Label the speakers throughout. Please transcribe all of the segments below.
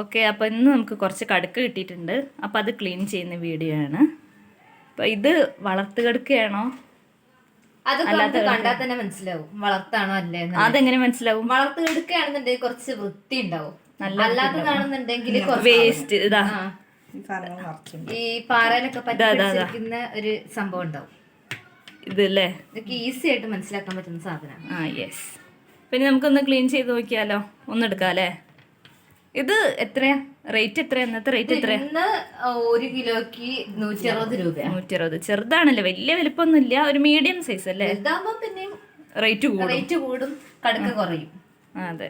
Speaker 1: Okay അപ്പോൾ ഇന്ന് നമുക്ക് കുറച്ച് കടുക്ക കിട്ടിയിട്ടുണ്ട്. അപ്പോൾ അത് ക്ലീൻ ചെയ്യുന്ന വീഡിയോ ആണ്. അപ്പോൾ ഇത് വളർത്ത് കടുക്കയാണോ
Speaker 2: അത് നമുക്ക് കണ്ടാൽ തന്നെ മനസ്സിലാവും. വളർത്താണോ അല്ലേ.
Speaker 1: അതെങ്ങനെ മനസ്സിലാവും?
Speaker 2: വളർത്ത് കടുക്കുകയാണെന്നുണ്ടെങ്കിൽ കുറച്ച് വൃത്തി ഉണ്ടാവും. അല്ലാതെ കാണുന്നുണ്ടെങ്കിൽ കുറച്ച്
Speaker 1: വേസ്റ്റ് ഇതാ.
Speaker 3: ഈ
Speaker 2: പാറയിലൊക്കെ പറ്റി ഒരു സംഭവം ഉണ്ടാവും.
Speaker 1: ഇതല്ലേ?
Speaker 2: ഇതൊക്കെ ഈസി ആയിട്ട് മനസ്സിലാക്കാൻ പറ്റുന്ന സാധനമാണ്.
Speaker 1: ആ യെസ് പിന്നെ നമുക്കൊന്ന് ക്ലീൻ ചെയ്ത് നോക്കിയാലോ? ഒന്നെടുക്കാം അല്ലേ ഇത് എത്രയാ? റേറ്റ് എത്രയാ? ഇന്നത്തെ റേറ്റ് എത്രയാ?
Speaker 2: ഇന്ന് ഒരു കിലോക്ക് നൂറ്റി അറുപത് രൂപ
Speaker 1: നൂറ്റി അറുപത് ചെറുതാണല്ലേ? വലിയ വലിപ്പമൊന്നുമില്ല. ഒരു മീഡിയം സൈസ് അല്ലേ?
Speaker 2: പിന്നെയും
Speaker 1: റേറ്റ് കൂടും.
Speaker 2: റേറ്റ് കൂടും. കടുക്ക് കുറയും.
Speaker 1: അതെ.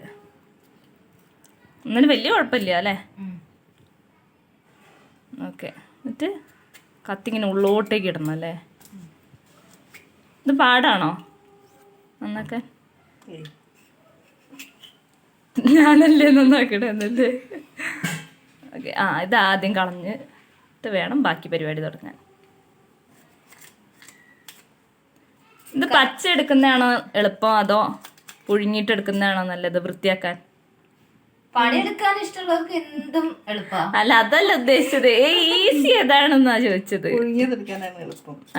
Speaker 1: എന്നാലും വലിയ കുഴപ്പമില്ല അല്ലേ. ഓക്കെ. എന്നിട്ട് കത്തിങ്ങനെ ഉള്ളോട്ടേക്ക് ഇടണം അല്ലേ? ഇത് പാടാണോ? നന്നാക്കാൻ. ഞാനല്ലേ നന്നാക്കണേ എന്നല്ലേ? ഓക്കെ ആ ഇത് ആദ്യം കളഞ്ഞിട്ട് വേണം ബാക്കി പരിപാടി തുടങ്ങാൻ. ഇത് പച്ച എടുക്കുന്നതാണോ എളുപ്പം? അതോ പുഴുങ്ങിയിട്ട് എടുക്കുന്നതാണോ നല്ലത് വൃത്തിയാക്കാൻ?
Speaker 2: പണിയെടുക്കാൻ ഇഷ്ടമുള്ളവർക്ക് എന്തും എളുപ്പമാണ്
Speaker 1: അല്ല അതല്ല ഉദ്ദേശിച്ചത്. ഏ ഈസി ഏതാണെന്നാ ചോദിച്ചത്?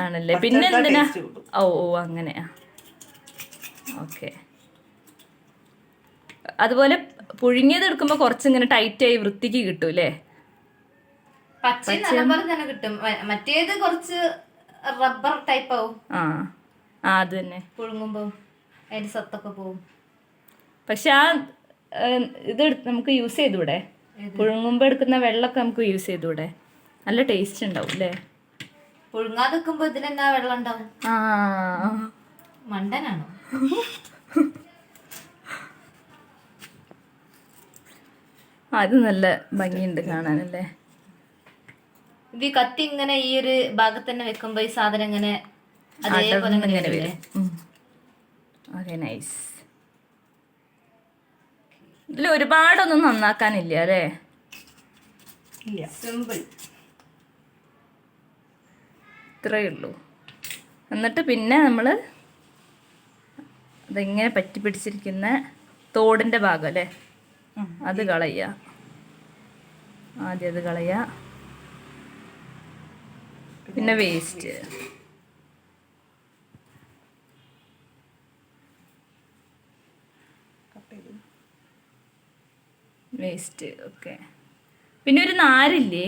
Speaker 1: ആണല്ലേ? പിന്നെ എന്തിനാ ഓ ഓ അങ്ങനെയാ ഓക്കെ അതുപോലെ പുഴുങ്ങിയത് എടുക്കുമ്പോൾ കുറച്ചിങ്ങനെ ടൈറ്റായി വൃത്തിക്ക് കിട്ടൂലേ
Speaker 2: പച്ച നല്ലപോലെ തന്നെ കിട്ടും. മറ്റേത് കുറച്ച് റബ്ബർ ടൈപ്പ് ആവും.
Speaker 1: ആ ആ അത് തന്നെ.
Speaker 2: പുഴുങ്ങുമ്പോ അതിന്റെ സത്തൊക്കെ പോവും.
Speaker 1: പക്ഷെ ആ ഇത് നമുക്ക് യൂസ് ചെയ്തൂടെ? പുഴുങ്ങുമ്പോൾ എടുക്കുന്ന വെള്ളമൊക്കെ നമുക്ക് യൂസ് ചെയ്തൂടെ? നല്ല ടേസ്റ്റ് ഉണ്ടാവും അല്ലേ
Speaker 2: പുഴുങ്ങാതെ നിൽക്കുമ്പോ ഇതിലെന്നാ വെള്ളം ഉണ്ടാവും?
Speaker 1: ആ.
Speaker 2: മണ്ടനാണോ?
Speaker 1: അത് നല്ല ഭംഗിയുണ്ട് കാണാനല്ലേ?
Speaker 2: ഇത് ഈ കത്തി ഇങ്ങനെ ഈ ഒരു ഭാഗത്ത് തന്നെ വെക്കുമ്പോ ഈ സാധനം ഇങ്ങനെ അതേപോലെ ഇങ്ങനെ
Speaker 1: ഇങ്ങനെ
Speaker 2: വരില്ലേ?
Speaker 1: വരും. ഓക്കെ നൈസ് ഇതിൽ ഒരുപാടൊന്നും നന്നാക്കാനില്ല അല്ലേ?
Speaker 3: ഇല്ല.
Speaker 2: സിമ്പിൾ
Speaker 1: ഇത്രയേ ഉള്ളൂ. എന്നിട്ട് പിന്നെ നമ്മൾ അതിങ്ങനെ പറ്റി പിടിച്ചിരിക്കുന്ന തോടിന്റെ ഭാഗം അല്ലേ? അത് കളയുക. ആദ്യം അത് കളയുക പിന്നെ വേസ്റ്റ്. Waste okay. പിന്നെ ഒരു നാരില്ലേ?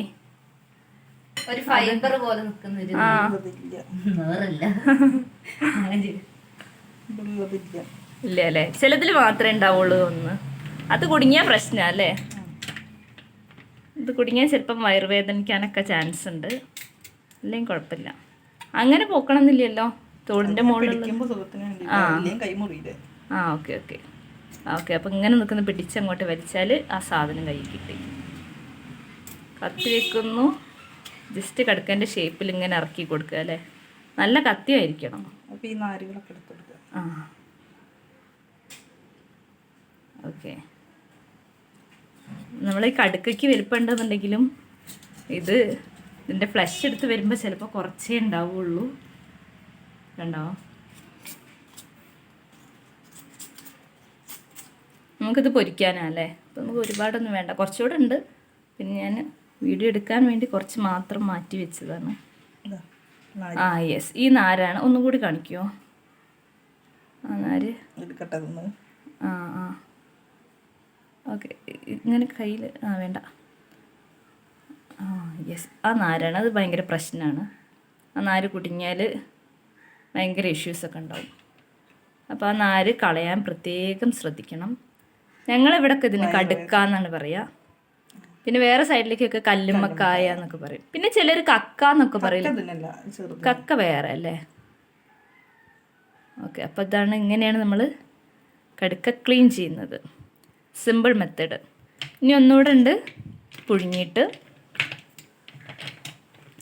Speaker 2: ഒരു ഫൈബർ പോലെ നിൽക്കുന്ന ഒരു അങ്ങനെ ചെയ്യ്.
Speaker 3: ഉള്ളതില്ല
Speaker 1: ഇല്ല അല്ലേ? ചിലതിൽ മാത്രമേ ഉണ്ടാവുള്ളൂ ഒന്ന് അത് കുടുങ്ങിയ പ്രശ്ന അല്ലേ? ഇത് കുടുങ്ങിയാൽ ചിലപ്പം വയറുവേദനിക്കാനൊക്കെ ചാൻസ് ഉണ്ട്. അല്ലെങ്കിൽ കുഴപ്പമില്ല. അങ്ങനെ പോക്കണമെന്നില്ലല്ലോ?
Speaker 3: തോടിന്റെ തോടിന്റെ മുകളിൽ കൈമുറിയില്ലേ
Speaker 1: ആ. Okay okay. ഓക്കെ. അപ്പം ഇങ്ങനെ നിൽക്കുന്ന പിടിച്ചങ്ങോട്ട് വലിച്ചാൽ ആ സാധനം കയ്യിൽ കിട്ടി. കത്തി വെക്കുന്നു. ജസ്റ്റ് കടുക്കന്റെ ഷേപ്പിൽ ഇങ്ങനെ ഇറക്കി കൊടുക്കുക അല്ലേ? നല്ല കത്തിയായിരിക്കണം.
Speaker 3: അപ്പോൾ ഈ നാരുകളൊക്കെ എടുത്തെടുക്കുക
Speaker 1: ആ. ഓക്കെ. നമ്മൾ ഈ കടുക്കയ്ക്ക് വലിപ്പമുണ്ടെന്നുണ്ടെങ്കിലും ഇത് ഇതിന്റെ ഫ്ലഷ് എടുത്ത് വരുമ്പോൾ ചിലപ്പോൾ കുറച്ചേ ഉണ്ടാവുള്ളൂ. കണ്ടോ? നമുക്കിത് പൊരിക്കാനല്ലേ? അപ്പം നമുക്ക് ഒരുപാടൊന്നും വേണ്ട. കുറച്ചുകൂടെ ഉണ്ട്. പിന്നെ ഞാൻ വീഡിയോ എടുക്കാൻ വേണ്ടി കുറച്ച് മാത്രം മാറ്റി വെച്ചതാണ്. ആ യെസ് ഈ നാരാണ്. ഒന്നും കൂടി കാണിക്കുമോ ആ നാര്. ആ ആ. ഓക്കെ. ഇങ്ങനെ കയ്യിൽ ആ വേണ്ട. ആ യെസ് ആ നാരാണ് അത് ഭയങ്കര പ്രശ്നമാണ്. ആ നാര് കുടുങ്ങിയാൽ ഭയങ്കര ഇഷ്യൂസൊക്കെ ഉണ്ടാവും. അപ്പോൾ ആ നാര് കളയാൻ പ്രത്യേകം ശ്രദ്ധിക്കണം. ഞങ്ങളിവിടൊക്കെ ഇതിന് കടുക്കാന്നാണ് പറയുക പിന്നെ വേറെ സൈഡിലേക്കൊക്കെ കല്ലുമ്മക്കായ എന്നൊക്കെ പറയും. പിന്നെ ചിലർ കക്ക എന്നൊക്കെ പറയും. കക്ക വേറെ അല്ലേ? ഓക്കെ. അപ്പോൾ ഇതാണ് ഇങ്ങനെയാണ് നമ്മൾ കടുക്ക ക്ലീൻ ചെയ്യുന്നത്. സിമ്പിൾ മെത്തേഡ് ഇനി ഒന്നുകൂടെ ഉണ്ട്. പുഴുങ്ങിയിട്ട്.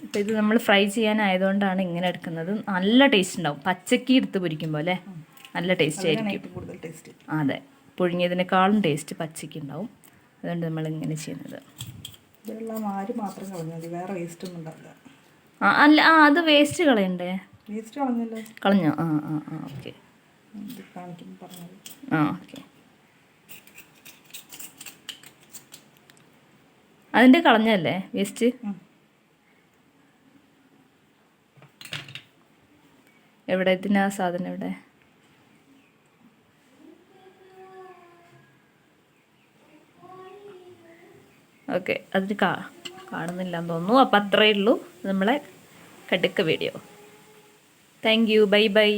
Speaker 1: അപ്പോൾ ഇത് നമ്മൾ ഫ്രൈ ചെയ്യാനായതുകൊണ്ടാണ് ഇങ്ങനെ എടുക്കുന്നത്. നല്ല ടേസ്റ്റ് ഉണ്ടാവും. പച്ചക്കി എടുത്ത് പൊരിക്കുമ്പോൾ അല്ലേ? നല്ല ടേസ്റ്റ് ആയിരിക്കും.
Speaker 3: കൂടുതൽ ടേസ്റ്റ്
Speaker 1: അതെ. പുഴുങ്ങിയതിനേക്കാളും ടേസ്റ്റ് പച്ചയ്ക്ക് ഉണ്ടാവും. അതുകൊണ്ട് നമ്മൾ ഇങ്ങനെ ചെയ്യുന്നത്.
Speaker 3: ഇതെല്ലാം ആര് മാത്രം കളഞ്ഞാൽ മതി. വേറെ വേസ്റ്റ് ഒന്നും ഉണ്ടാവില്ല.
Speaker 1: അല്ല ആ അത് വേസ്റ്റ് കളയണ്ടേ?
Speaker 3: വേസ്റ്റ് കളഞ്ഞല്ലോ.
Speaker 1: കളഞ്ഞോ? ആ ആ ആ ഓക്കെ ആ ഓക്കെ അതിന്റെ കളഞ്ഞല്ലേ? വേസ്റ്റ്. എവിടെ? ഇതിനാ സാധനം എവിടെ? ഓക്കെ അതിന് കാ കാണുന്നില്ല എന്ന് തോന്നുന്നു. അപ്പം അത്രയേ ഉള്ളൂ നമ്മളെ കടുക്ക video thank you bye bye